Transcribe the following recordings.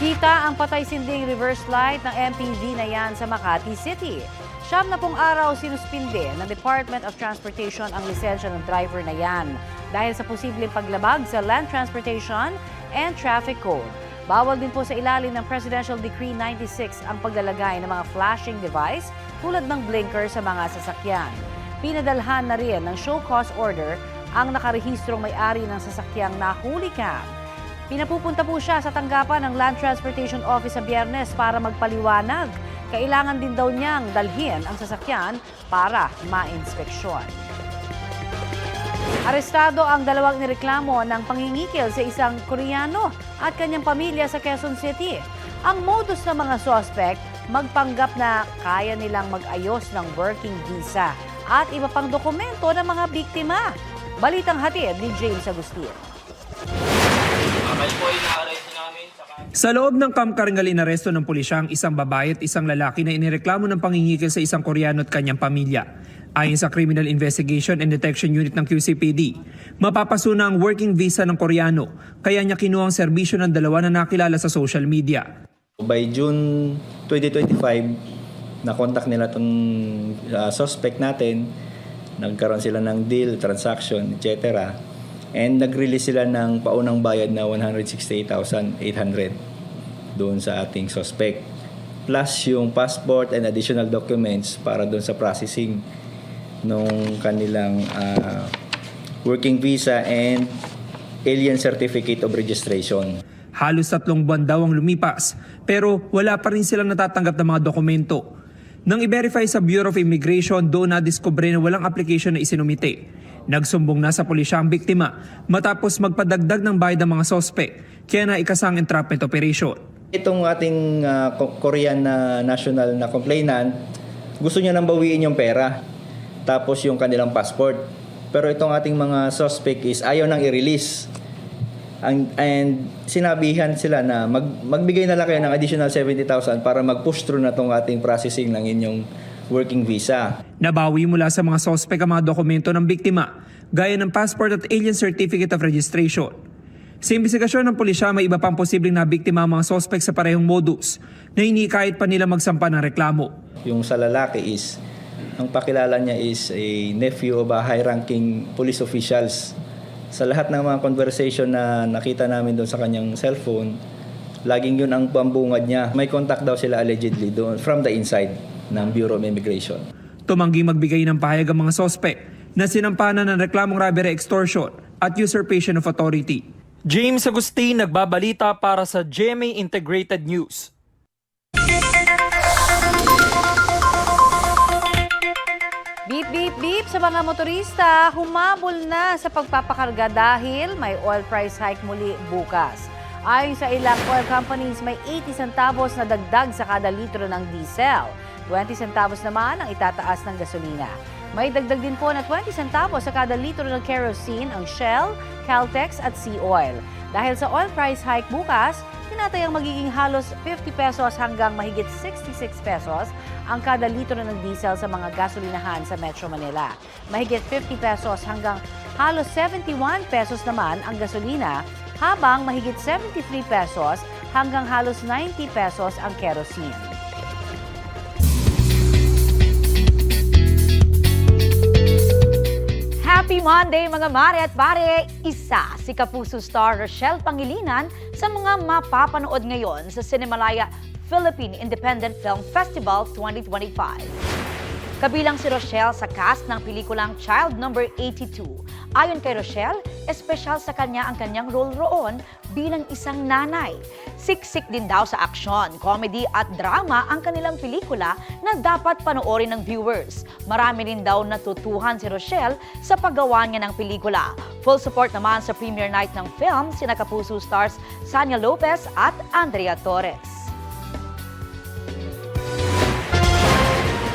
Kita ang patay-sinding reverse light ng MPV na yan sa Makati City. Siyam na pong araw sinuspinde ng Department of Transportation ang lisensya ng driver na yan dahil sa posibleng paglabag sa Land Transportation and Traffic Code. Bawal din po sa ilalim ng Presidential Decree 96 ang paglalagay ng mga flashing device tulad ng blinker sa mga sasakyan. Pinadalhan na rin ng show cause order ang nakarehistrong may-ari ng sasakyang nahuli ka. Pinapupunta po siya sa tanggapan ng Land Transportation Office sa biyernes para magpaliwanag. Kailangan din daw niyang dalhin ang sasakyan para ma-inspeksyon. Arestado ang dalawang nireklamo ng pangingikil sa isang Koreano at kanyang pamilya sa Quezon City. Ang modus ng mga sospek, magpanggap na kaya nilang mag-ayos ng working visa at iba pang dokumento ng mga biktima. Balitang hatid ni James Agustin. Sa loob ng Camp inaresto ng pulisya ang isang babae at isang lalaki na inireklamo ng pangingikil sa isang Koreano at kanyang pamilya. Ayon sa Criminal Investigation and Detection Unit ng QCPD, mapapasuna ang working visa ng Koreano kaya niya kinuha ang serbisyo ng dalawa na nakilala sa social media. By June 2025, na-contact nila itong uh, suspect natin. Nagkaroon sila ng deal, transaction, etc. And nag-release sila ng paunang bayad na 168,800 doon sa ating suspect. Plus yung passport and additional documents para doon sa processing nung kanilang uh, working visa and alien certificate of registration. Halos tatlong buwan daw ang lumipas pero wala pa rin silang natatanggap ng mga dokumento. Nang i-verify sa Bureau of Immigration, doon na-discover na walang application na isinumite. Nagsumbong na sa pulisya ang biktima matapos magpadagdag ng bayad ng mga sospe kaya na ikasang entrapment operation. Itong ating Ko- Korean na national na complainant, gusto niya nang bawiin yung pera, tapos yung kanilang passport. Pero itong ating mga suspect is ayaw nang i-release. Ang, and sinabihan sila na mag, magbigay na lang kayo ng additional 70,000 para mag-push through na tong ating processing ng inyong working visa. Nabawi mula sa mga sospek ang mga dokumento ng biktima gaya ng passport at alien certificate of registration. Sa imbestigasyon ng pulisya, may iba pang posibleng nabiktima ang mga sospek sa parehong modus na hindi kahit pa nila magsampa ng reklamo. Yung sa lalaki is, ang pakilala niya is a nephew of a high-ranking police officials. Sa lahat ng mga conversation na nakita namin doon sa kanyang cellphone, laging yun ang pambungad niya. May contact daw sila allegedly doon from the inside ng Bureau of Immigration. Tumanggi magbigay ng pahayag ang mga sospek na sinampanan ng reklamong robbery extortion at usurpation of authority. James Agustin nagbabalita para sa GMA Integrated News. Beep, beep, beep sa mga motorista, humabol na sa pagpapakarga dahil may oil price hike muli bukas. Ayon sa ilang oil companies, may 80 centavos na dagdag sa kada litro ng diesel. 20 centavos naman ang itataas ng gasolina. May dagdag din po na 20 centavos sa kada litro ng kerosene ang Shell, Caltex at Sea Oil. Dahil sa oil price hike bukas, tinatayang magiging halos 50 pesos hanggang mahigit 66 pesos ang kada litro ng diesel sa mga gasolinahan sa Metro Manila. Mahigit 50 pesos hanggang halos 71 pesos naman ang gasolina, habang mahigit 73 pesos hanggang halos 90 pesos ang kerosene. Happy Monday mga mare at pare! Isa si Kapuso star Rochelle Pangilinan sa mga mapapanood ngayon sa Cinemalaya Philippine Independent Film Festival 2025. Kabilang si Rochelle sa cast ng pelikulang Child Number 82. Ayon kay Rochelle, espesyal sa kanya ang kanyang role roon bilang isang nanay. Siksik din daw sa aksyon, comedy at drama ang kanilang pelikula na dapat panoorin ng viewers. Marami rin daw natutuhan si Rochelle sa paggawa niya ng pelikula. Full support naman sa premiere night ng film sina Kapuso stars Sanya Lopez at Andrea Torres.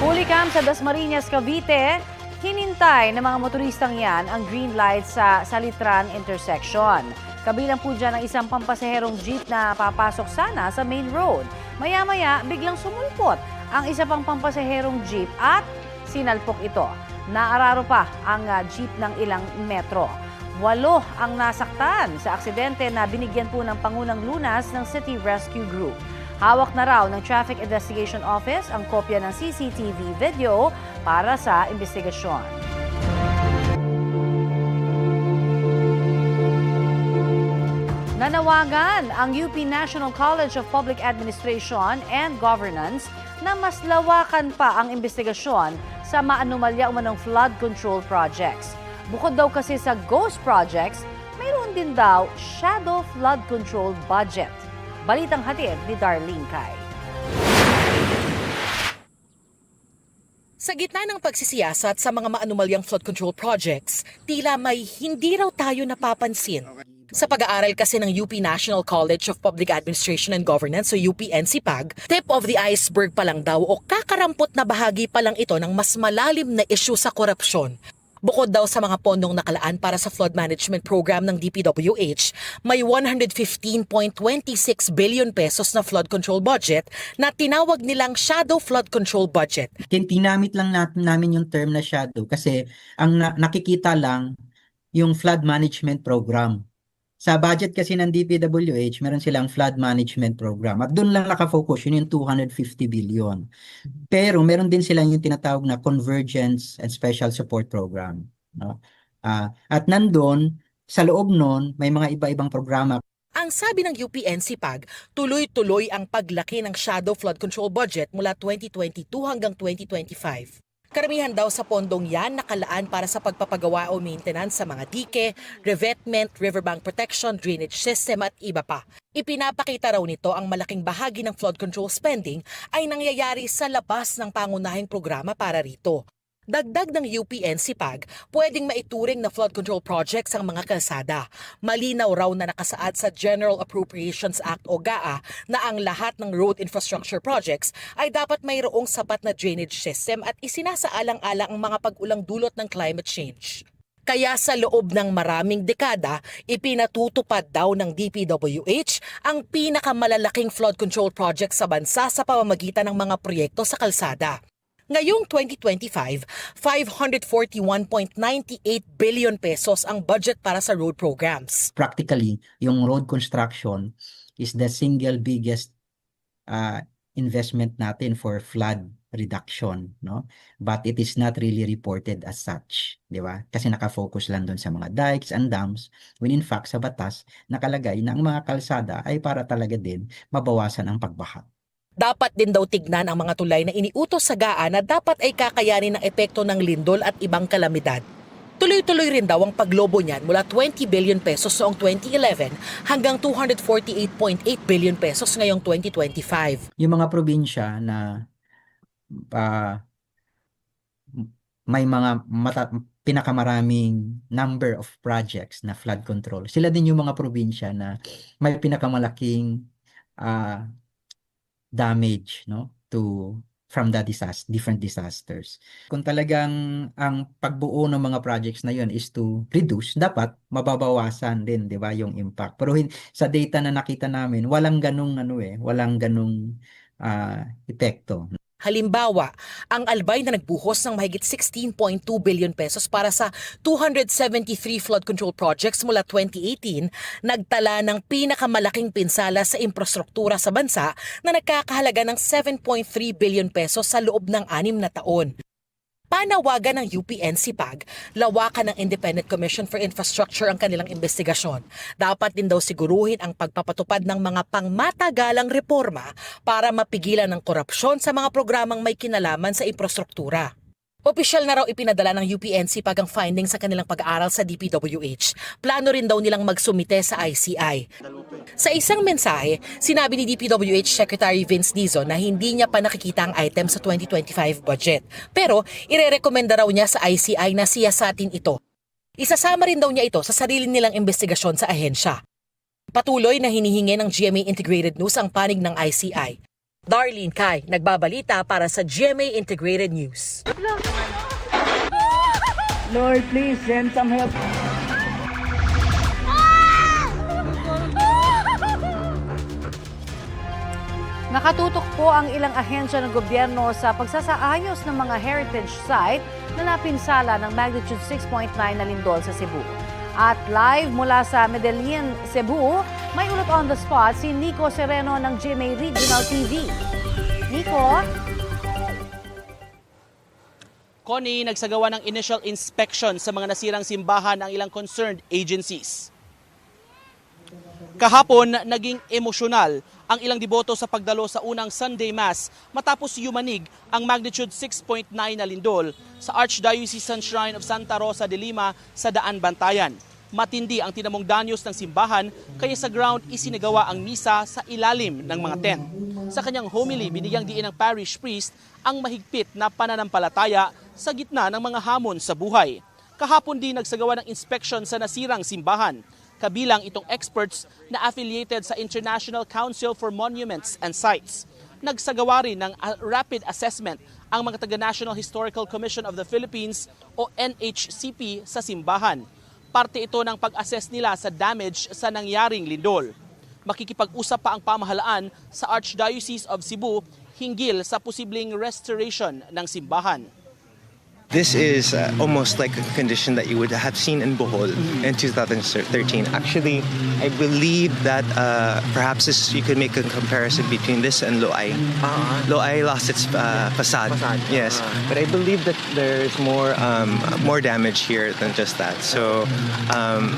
Huli cam sa Dasmariñas, Cavite, hinintay ng mga motoristang yan ang green light sa Salitran intersection. Kabilang po dyan ang isang pampasaherong jeep na papasok sana sa main road. Maya-maya, biglang sumulpot ang isa pang pampasaherong jeep at sinalpok ito. Naararo pa ang ah, jeep ng ilang metro. Walo ang nasaktan sa aksidente na binigyan po ng pangunang lunas ng City Rescue Group. Hawak na raw ng Traffic Investigation Office ang kopya ng CCTV video para sa investigasyon. Nanawagan ang UP National College of Public Administration and Governance na mas lawakan pa ang investigasyon sa maanumalya umanong flood control projects. Bukod daw kasi sa ghost projects, mayroon din daw shadow flood control budget. Balitang hatid ni Darlene Kai. Sa gitna ng pagsisiyasat sa mga maanumalyang flood control projects, tila may hindi raw tayo napapansin. Sa pag-aaral kasi ng UP National College of Public Administration and Governance o UP-NCPAG, tip of the iceberg pa lang daw o kakarampot na bahagi pa lang ito ng mas malalim na isyu sa korupsyon. Bukod daw sa mga pondong nakalaan para sa flood management program ng DPWH, may 115.26 billion pesos na flood control budget na tinawag nilang shadow flood control budget. Tin- Tinamit lang natin namin yung term na shadow kasi ang na- nakikita lang yung flood management program. Sa budget kasi ng DPWH, meron silang flood management program. At doon lang nakafocus, yun yung 250 billion. Pero meron din silang yung tinatawag na Convergence and Special Support Program. No? Ah, at nandun, sa loob nun, may mga iba-ibang programa Ang sabi ng UPNCPAG, tuloy-tuloy ang paglaki ng shadow flood control budget mula 2022 hanggang 2025. Karamihan daw sa pondong yan nakalaan para sa pagpapagawa o maintenance sa mga dike, revetment, riverbank protection, drainage system at iba pa. Ipinapakita raw nito ang malaking bahagi ng flood control spending ay nangyayari sa labas ng pangunahing programa para rito. Dagdag ng UPNCPAG, pwedeng maituring na flood control projects ang mga kalsada. Malinaw raw na nakasaad sa General Appropriations Act o GAA na ang lahat ng road infrastructure projects ay dapat mayroong sapat na drainage system at isinasaalang-alang ang mga pag-ulang dulot ng climate change. Kaya sa loob ng maraming dekada, ipinatutupad daw ng DPWH ang pinakamalalaking flood control project sa bansa sa pamamagitan ng mga proyekto sa kalsada. Ngayong 2025, 541.98 billion pesos ang budget para sa road programs. practically, yung road construction is the single biggest uh, investment natin for flood reduction, no? But it is not really reported as such, di ba? Kasi nakafocus lang doon sa mga dikes and dams, when in fact sa batas nakalagay na ang mga kalsada ay para talaga din mabawasan ang pagbaha. Dapat din daw tignan ang mga tulay na iniutos sa GAA na dapat ay kakayanin ng epekto ng lindol at ibang kalamidad. Tuloy-tuloy rin daw ang paglobo niyan mula 20 billion pesos noong 2011 hanggang 248.8 billion pesos ngayong 2025. Yung mga probinsya na ah, may mga mata, pinakamaraming number of projects na flood control. Sila din yung mga probinsya na may pinakamalaking ah, damage no to from the disaster, different disasters. Kung talagang ang pagbuo ng mga projects na yun is to reduce, dapat mababawasan din, 'di ba, yung impact. Pero sa data na nakita namin, walang ganung ano eh, walang ganung ah, epekto. Halimbawa, ang Albay na nagbuhos ng mahigit 16.2 billion pesos para sa 273 flood control projects mula 2018, nagtala ng pinakamalaking pinsala sa infrastruktura sa bansa na nagkakahalaga ng 7.3 billion pesos sa loob ng anim na taon. Panawagan ng UPNCPAG, lawakan ng Independent Commission for Infrastructure ang kanilang investigasyon. Dapat din daw siguruhin ang pagpapatupad ng mga pangmatagalang reforma para mapigilan ng korupsyon sa mga programang may kinalaman sa infrastruktura. Opisyal na raw ipinadala ng UPNCPAG ang findings sa kanilang pag-aaral sa DPWH. Plano rin daw nilang magsumite sa ICI. Sa isang mensahe, sinabi ni DPWH Secretary Vince Dizon na hindi niya pa nakikita ang item sa 2025 budget. Pero irerekomenda raw niya sa ICI na siyasatin ito. Isasama rin daw niya ito sa sarili nilang investigasyon sa ahensya. Patuloy na hinihingi ng GMA Integrated News ang panig ng ICI. Darlene Kai, nagbabalita para sa GMA Integrated News. Lord, please send some help. Nakatutok po ang ilang ahensya ng gobyerno sa pagsasaayos ng mga heritage site na napinsala ng magnitude 6.9 na lindol sa Cebu. At live mula sa Medellin, Cebu, may ulot on the spot si Nico Sereno ng GMA Regional TV. Nico? Connie, nagsagawa ng initial inspection sa mga nasirang simbahan ang ilang concerned agencies. Kahapon, naging emosyonal ang ilang deboto sa pagdalo sa unang Sunday Mass matapos yumanig ang magnitude 6.9 na lindol sa Archdiocesan Shrine of Santa Rosa de Lima sa Daan Bantayan. Matindi ang tinamong danyos ng simbahan kaya sa ground isinagawa ang misa sa ilalim ng mga tent. Sa kanyang homily, binigyang diin ng parish priest ang mahigpit na pananampalataya sa gitna ng mga hamon sa buhay. Kahapon din nagsagawa ng inspection sa nasirang simbahan. Kabilang itong experts na affiliated sa International Council for Monuments and Sites. Nagsagawa rin ng uh, rapid assessment ang mga taga-National Historical Commission of the Philippines o NHCP sa simbahan. Parte ito ng pag-assess nila sa damage sa nangyaring lindol. Makikipag-usap pa ang pamahalaan sa Archdiocese of Cebu hinggil sa posibleng restoration ng simbahan. This is uh, almost like a condition that you would have seen in Bohol in 2013. Actually, I believe that uh, perhaps this, you could make a comparison between this and Loai. Loai lost its uh, facade. Yes, but I believe that there's more um, more damage here than just that. So, um,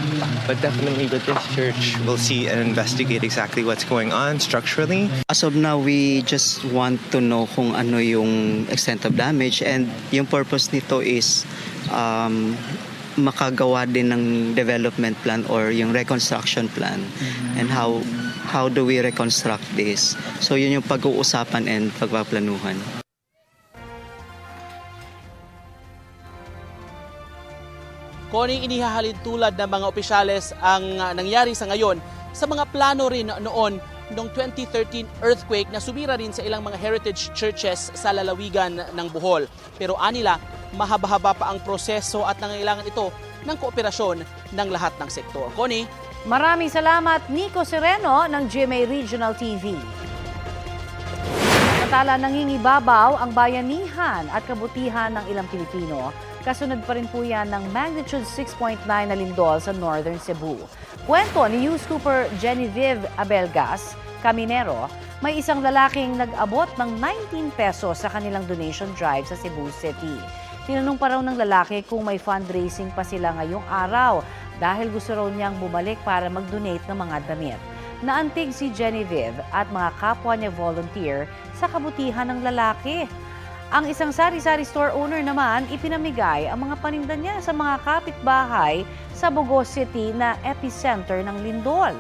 but definitely with this church, we'll see and investigate exactly what's going on structurally. As of now, we just want to know kung ano yung extent of damage and yung purpose nito is um, makagawa din ng development plan or yung reconstruction plan and how how do we reconstruct this. So yun yung pag-uusapan and pagpaplanuhan. Koning inihahalin tulad ng mga opisyales ang uh, nangyari sa ngayon sa mga plano rin noon noong 2013 earthquake na sumira rin sa ilang mga heritage churches sa lalawigan ng Bohol. Pero anila, mahaba-haba pa ang proseso at nangailangan ito ng kooperasyon ng lahat ng sektor. Connie? Maraming salamat, Nico Sereno ng GMA Regional TV. Samantala, nangingibabaw ang bayanihan at kabutihan ng ilang Pilipino. Kasunod pa rin po yan ng magnitude 6.9 na lindol sa Northern Cebu. Kwento ni News Cooper Genevieve Abelgas, Caminero, may isang lalaking nag-abot ng 19 pesos sa kanilang donation drive sa Cebu City. Tinanong pa raw ng lalaki kung may fundraising pa sila ngayong araw dahil gusto raw niyang bumalik para mag-donate ng mga damit. Naantig si Genevieve at mga kapwa niya volunteer sa kabutihan ng lalaki. Ang isang sari-sari store owner naman ipinamigay ang mga paninda niya sa mga kapitbahay sa Bogos City na epicenter ng lindol.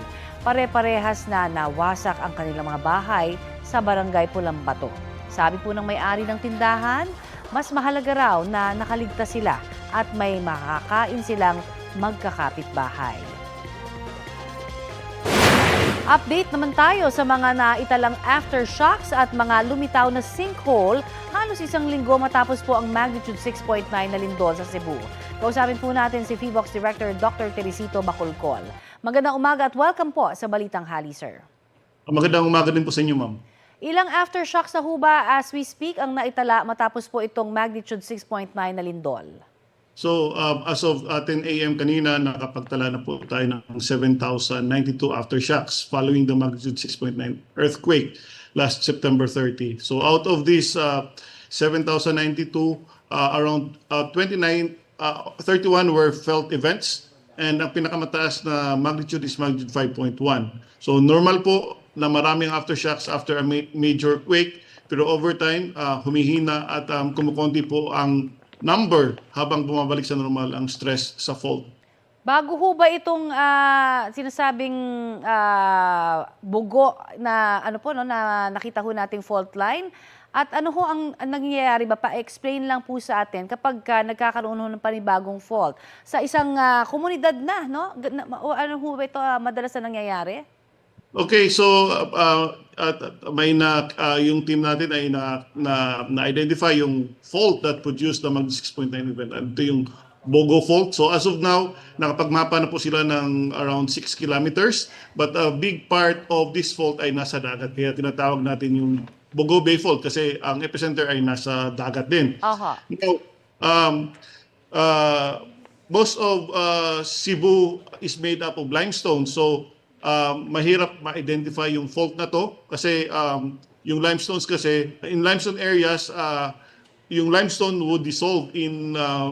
Pare-parehas na nawasak ang kanilang mga bahay sa barangay Pulambato. Sabi po ng may-ari ng tindahan, mas mahalaga raw na nakaligtas sila at may makakain silang magkakapitbahay. Update naman tayo sa mga naitalang aftershocks at mga lumitaw na sinkhole halos isang linggo matapos po ang magnitude 6.9 na lindol sa Cebu. Kausapin po natin si FIVOX Director Dr. Teresito Bacolcol. Magandang umaga at welcome po sa Balitang Hali, sir. Magandang umaga din po sa inyo, ma'am. Ilang aftershocks sa huba as we speak ang naitala matapos po itong magnitude 6.9 na lindol? So, uh, as of uh, 10 a.m. kanina, nakapagtala na po tayo ng 7,092 aftershocks following the magnitude 6.9 earthquake last September 30. So, out of this uh, 7,092, uh, around uh, 29, uh, 31 were felt events and ang pinakamataas na magnitude is magnitude 5.1. So, normal po na maraming aftershocks after a ma- major quake pero over time, uh, humihina at um, kumukonti po ang number habang bumabalik sa normal ang stress sa fault. Bago ho ba itong ah, sinasabing ah, bugo na ano po no na nakita ho nating fault line at ano ho ang, ang nangyayari ba pa-explain lang po sa atin kapag ka nagkakaroon ho ng panibagong fault sa isang ah, komunidad na no ano ho ba ito ah, madalas na nangyayari? Okay, so uh, at, at may na uh, yung team natin ay na na, na-identify yung fault that produced the mag 6.9 event. Ito yung Bogo fault. So as of now, nakapagmapa na po sila ng around 6 kilometers. But a big part of this fault ay nasa dagat. Kaya tinatawag natin yung Bogo Bay Fault kasi ang epicenter ay nasa dagat din. Aha. Now, um, uh, most of uh, Cebu is made up of limestone. So, um, mahirap ma-identify yung fault na to kasi um, yung limestones kasi, in limestone areas, uh, yung limestone would dissolve in uh,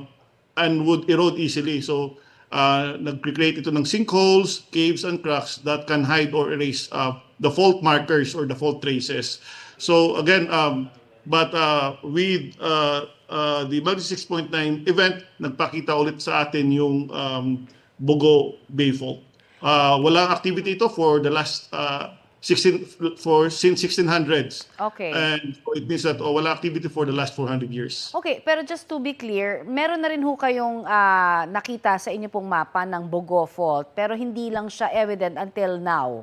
and would erode easily. So, uh, nag-create ito ng sinkholes, caves, and cracks that can hide or erase uh, the fault markers or the fault traces. So, again, um, but uh, with uh, uh, the Magni 6.9 event, nagpakita ulit sa atin yung um, Bogo Bay Fault. Uh, walang activity ito for the last uh, 16 for since 1600s. Okay. And so it means that oh, wala activity for the last 400 years. Okay, pero just to be clear, meron na rin ho kayong ah, nakita sa inyo pong mapa ng Bogo Fault, pero hindi lang siya evident until now.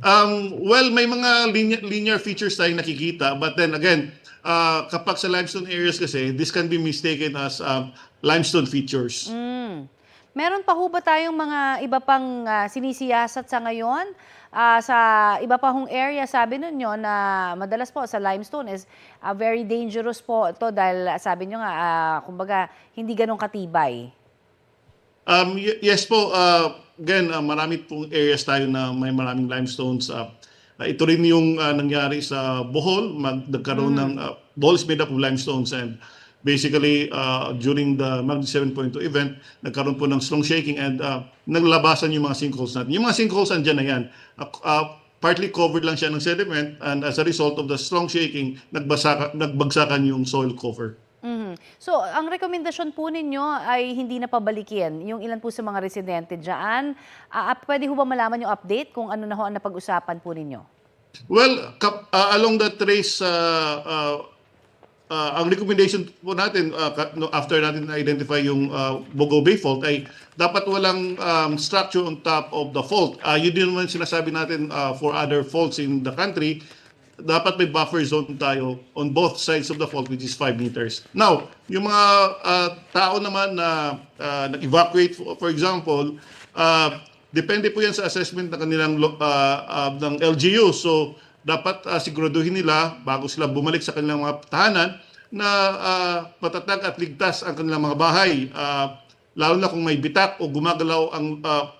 Um, well, may mga linear, linear features tayong nakikita, but then again, uh, kapag sa limestone areas kasi, this can be mistaken as um, limestone features. Mm. Meron pa ho ba tayong mga iba pang ah, sinisiyasat sa ngayon? Ah, sa iba pa hong area, sabi ninyo na madalas po sa limestone is ah, very dangerous po ito dahil ah, sabi nyo nga, ah, kumbaga, hindi ganun katibay. Um, yes po, uh, again, uh, marami pong areas tayo na may maraming limestones. Uh, uh, ito rin yung uh, nangyari sa Bohol, mag, nagkaroon ng, uh, Bohol is made up of limestones and basically uh, during the Magni 7.2 event, nagkaroon po ng strong shaking and uh, naglabasan yung mga sinkholes natin. Yung mga sinkholes andyan na yan. Uh, uh, partly covered lang siya ng sediment and as a result of the strong shaking, nagbasaka, nagbagsakan yung soil cover. Mhm. So, ang rekomendasyon po ninyo ay hindi na pabalikin yung ilan po sa mga residente dyan. Ah, pwede ho ba malaman yung update kung ano na ho ang napag-usapan po ninyo? Well, kap- uh, along that trace, uh, uh, uh, ang recommendation po natin uh, after natin na-identify yung uh, Bogo Bay Fault ay dapat walang um, structure on top of the fault. Uh, yun din naman sinasabi natin uh, for other faults in the country. Dapat may buffer zone tayo on both sides of the fault which is 5 meters. Now, yung mga uh, tao naman na uh, nag-evacuate for, example, uh, depende po yan sa assessment ng kanilang uh, uh, ng LGU. So, dapat uh, siguraduhin nila bago sila bumalik sa kanilang mga tahanan na uh, matatag at ligtas ang kanilang mga bahay. Uh, lalo na kung may bitak o gumagalaw ang uh,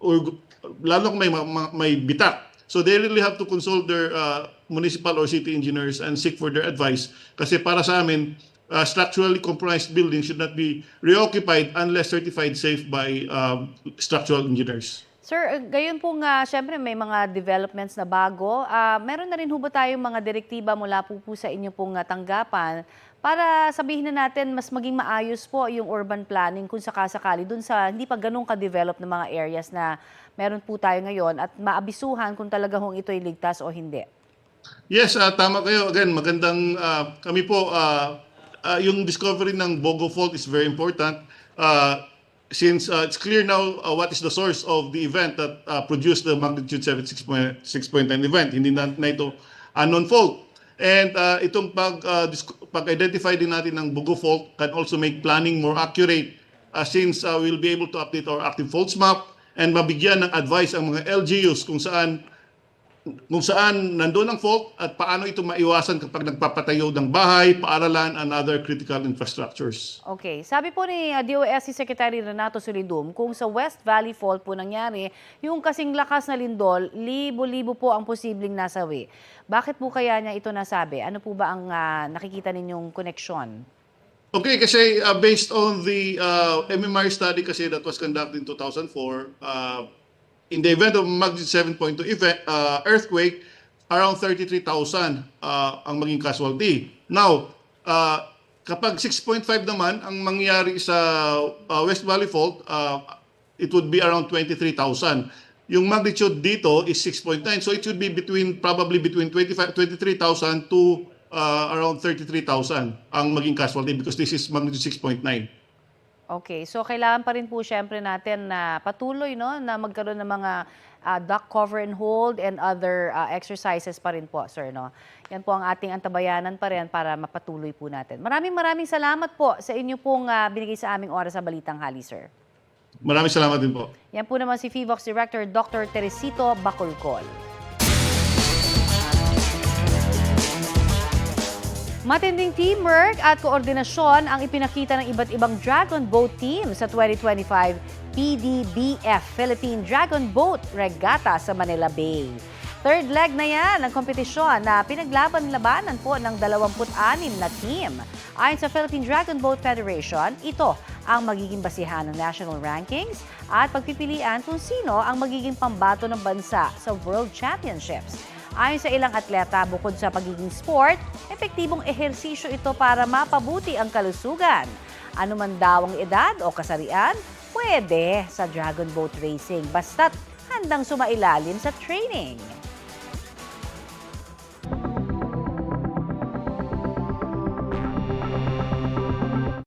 or lalo kung may ma- ma- may bitak. So they really have to consult their uh, municipal or city engineers and seek for their advice kasi para sa amin uh, structurally compromised building should not be reoccupied unless certified safe by um, structural engineers. Sir, eh, gayon po nga, syempre may mga developments na bago. Ah, meron na rin ho ba tayong mga direktiba mula po, po sa inyo pong ah, tanggapan para sabihin na natin mas maging maayos po yung urban planning kung sakasakali dun sa hindi pa ganun ka-develop na mga areas na meron po tayo ngayon at maabisuhan kung talaga hong ito'y ligtas o hindi. Yes, uh, tama kayo. Again, magandang uh, kami po uh, uh, yung discovery ng Bogo Fault is very important. Uh, since uh, it's clear now uh, what is the source of the event that uh, produced the magnitude 7.6.9 event. Hindi na, na ito unknown fault. And uh, itong pag, uh, pag-identify din natin ng Bogo Fault can also make planning more accurate uh, since uh, we'll be able to update our active faults map and mabigyan ng advice ang mga LGUs kung saan kung saan nandoon ang fault at paano ito maiwasan kapag nagpapatayo ng bahay, paaralan, and other critical infrastructures. Okay. Sabi po ni uh, DOST Secretary Renato Solidum, kung sa West Valley Fault po nangyari, yung kasing lakas na lindol, libo-libo po ang posibleng nasawi. Bakit po kaya niya ito nasabi? Ano po ba ang ah, nakikita ninyong koneksyon? Okay, kasi uh, based on the uh, MMR study kasi that was conducted in 2004, uh, in the event of magnitude 7.2 event, uh, earthquake, around 33,000 uh, ang maging casualty. Now, uh, kapag 6.5 naman ang mangyari sa uh, West Valley Fault, uh, it would be around 23,000. Yung magnitude dito is 6.9, so it should be between probably between 25 23,000 to uh, around 33,000 ang maging casualty because this is magnitude 6.9. Okay, so kailangan pa rin po syempre natin na patuloy no na magkaroon ng mga ah, duck cover and hold and other ah, exercises pa rin po, sir no. Yan po ang ating antabayanan pa rin para mapatuloy po natin. Maraming maraming salamat po sa inyo pong ah, binigay sa aming oras sa Balitang Hali, sir. Maraming salamat din po. Yan po naman si FIVOX Director Dr. Teresito Bacolcol. Matinding teamwork at koordinasyon ang ipinakita ng iba't ibang Dragon Boat team sa 2025 PDBF Philippine Dragon Boat Regatta sa Manila Bay. Third leg na yan ng kompetisyon na pinaglaban-labanan po ng 26 na team. Ayon sa Philippine Dragon Boat Federation, ito ang magiging basihan ng national rankings at pagpipilian kung sino ang magiging pambato ng bansa sa World Championships. Ayon sa ilang atleta, bukod sa pagiging sport, epektibong ehersisyo ito para mapabuti ang kalusugan. Ano man daw ang edad o kasarian, pwede sa Dragon Boat Racing basta't handang sumailalim sa training.